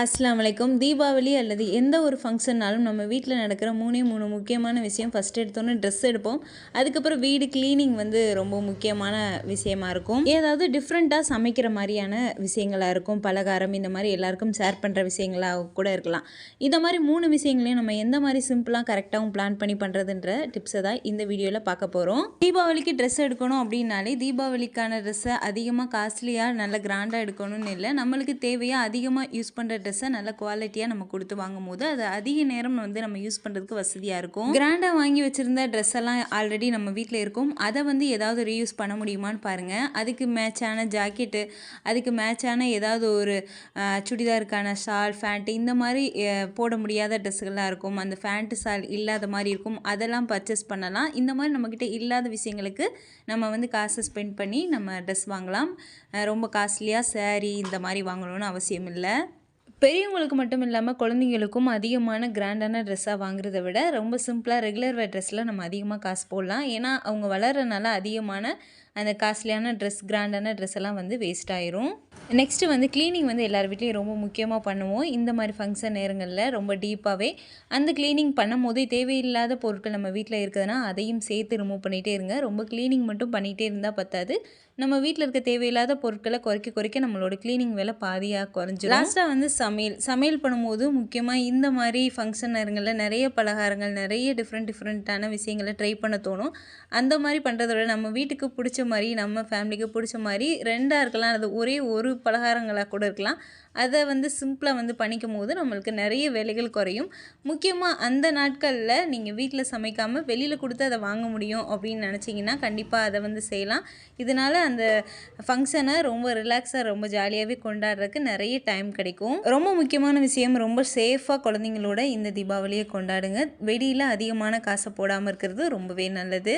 அஸ்லாம் அலைக்கும். தீபாவளி அல்லது எந்த ஒரு ஃபங்க்ஷன்னாலும் நம்ம வீட்டில் நடக்கிற மூணே மூணு முக்கியமான விஷயம். ஃபஸ்ட் எடுத்தோன்னே ட்ரெஸ் எடுப்போம். அதுக்கப்புறம் வீடு க்ளீனிங் வந்து ரொம்ப முக்கியமான விஷயமா இருக்கும். ஏதாவது டிஃப்ரெண்ட்டாக சமைக்கிற மாதிரியான விஷயங்களாக இருக்கும். பலகாரம் இந்த மாதிரி எல்லாருக்கும் ஷேர் பண்ணுற விஷயங்களாக கூட இருக்கலாம். இந்த மாதிரி மூணு விஷயங்களையும் நம்ம எந்த மாதிரி சிம்பிளாக கரெக்டாகவும் பிளான் பண்ணி பண்ணுறதுன்ற டிப்ஸை தான் இந்த வீடியோவில் பார்க்க போகிறோம் தீபாவளிக்கு ட்ரெஸ் எடுக்கணும் அப்படின்னாலே தீபாவளிக்கான ட்ரெஸ்ஸை அதிகமாக காஸ்ட்லியாக நல்ல கிராண்டாக எடுக்கணும்னு இல்லை. நம்மளுக்கு தேவையாக அதிகமாக யூஸ் பண்ணுற ட்ரெஸ்ஸை நல்ல குவாலிட்டியாக நம்ம கொடுத்து வாங்கும் போது அது அதிக நேரம் வந்து நம்ம யூஸ் பண்ணுறதுக்கு வசதியாக இருக்கும். கிராண்டாக வாங்கி வச்சுருந்த ட்ரெஸ் எல்லாம் ஆல்ரெடி நம்ம வீட்டில் இருக்கும். அதை வந்து ஏதாவது ரீயூஸ் பண்ண முடியுமான்னு பாருங்கள் அதுக்கு மேட்சான ஜாக்கெட்டு அதுக்கு மேட்சான ஏதாவது ஒரு சுடிதாருக்கான ஷால் ஃபேண்ட்டு இந்த மாதிரி போட முடியாத ட்ரெஸ்ஸுகள்லாம் இருக்கும். அந்த ஃபேண்ட்டு ஷால் இல்லாத மாதிரி இருக்கும். அதெல்லாம் பர்ச்சேஸ் பண்ணலாம். இந்த மாதிரி நம்மக்கிட்ட இல்லாத விஷயங்களுக்கு நம்ம வந்து காசை ஸ்பெண்ட் பண்ணி நம்ம ட்ரெஸ் வாங்கலாம். ரொம்ப காஸ்ட்லியாக சேரீ இந்த மாதிரி வாங்கணும்னு அவசியம் இல்லை. பெரியவங்களுக்கு மட்டும் இல்லாமல் குழந்தைங்களுக்கும் அதிகமான கிராண்டான ட்ரெஸ்ஸாக வாங்குறத விட ரொம்ப சிம்பிளாக ரெகுலர் வேர் ட்ரெஸ்ஸில் நம்ம அதிகமாக காசு போடலாம். ஏன்னா அவங்க வளர்கிறனால அதிகமான அந்த காஸ்ட்லியான ட்ரெஸ் கிராண்டான ட்ரெஸ் எல்லாம் வந்து வேஸ்ட் ஆயிரும். நெக்ஸ்ட்டு வந்து க்ளீனிங் வந்து எல்லார் வீட்லேயும் ரொம்ப முக்கியமாக பண்ணுவோம். இந்த மாதிரி ஃபங்க்ஷன் நேரங்களில் ரொம்ப டீப்பாகவே அந்த க்ளீனிங் பண்ணும் போதே தேவையில்லாத பொருட்கள் நம்ம வீட்டில் இருக்குதுன்னா அதையும் சேர்த்து ரிமூவ் பண்ணிகிட்டே இருங்க. ரொம்ப க்ளீனிங் மட்டும் பண்ணிகிட்டே இருந்தால் பத்தாது. நம்ம வீட்டில் இருக்க தேவையில்லாத பொருட்களை குறைக்க குறைக்க நம்மளோட க்ளீனிங் வேலை பாதியாக குறைஞ்சி லாஸ்ட்டாக வந்து சமையல். சமையல் பண்ணும்போது முக்கியமாக இந்த மாதிரி ஃபங்க்ஷன் நேரங்களில் நிறைய பலகாரங்கள் நிறைய டிஃப்ரெண்ட் டிஃப்ரெண்ட்டான விஷயங்களை ட்ரை பண்ண தோணும். அந்த மாதிரி பண்ணுறத விட நம்ம வீட்டுக்கு பிடிச்ச மாதிரி நம்ம ஃபேமிலிக்கு பிடிச்ச மாதிரி ரெண்டாக இருக்கலாம். அது ஒரே ஒரு பலகாரங்களாக கூட இருக்கலாம். அதை வந்து சிம்பிளாக வந்து பண்ணிக்கும் போது நம்மளுக்கு நிறைய வேலைகள் குறையும். முக்கியமாக அந்த நாட்களில் நீங்கள் வீட்டில் சமைக்காமல் வெளியில் கொடுத்து அதை வாங்க முடியும் அப்படின்னு நினச்சிங்கன்னா கண்டிப்பாக அதை வந்து செய்யலாம். இதனால் அந்த ஃபங்க்ஷனை ரொம்ப ரிலாக்ஸாக ரொம்ப ஜாலியாகவே கொண்டாடுறதுக்கு நிறைய டைம் கிடைக்கும். ரொம்ப முக்கியமான விஷயம் ரொம்ப சேஃபாக குழந்தைங்களோட இந்த தீபாவளியை கொண்டாடுங்க. வெடியில் அதிகமான காசை போடாமல் இருக்கிறது ரொம்பவே நல்லது.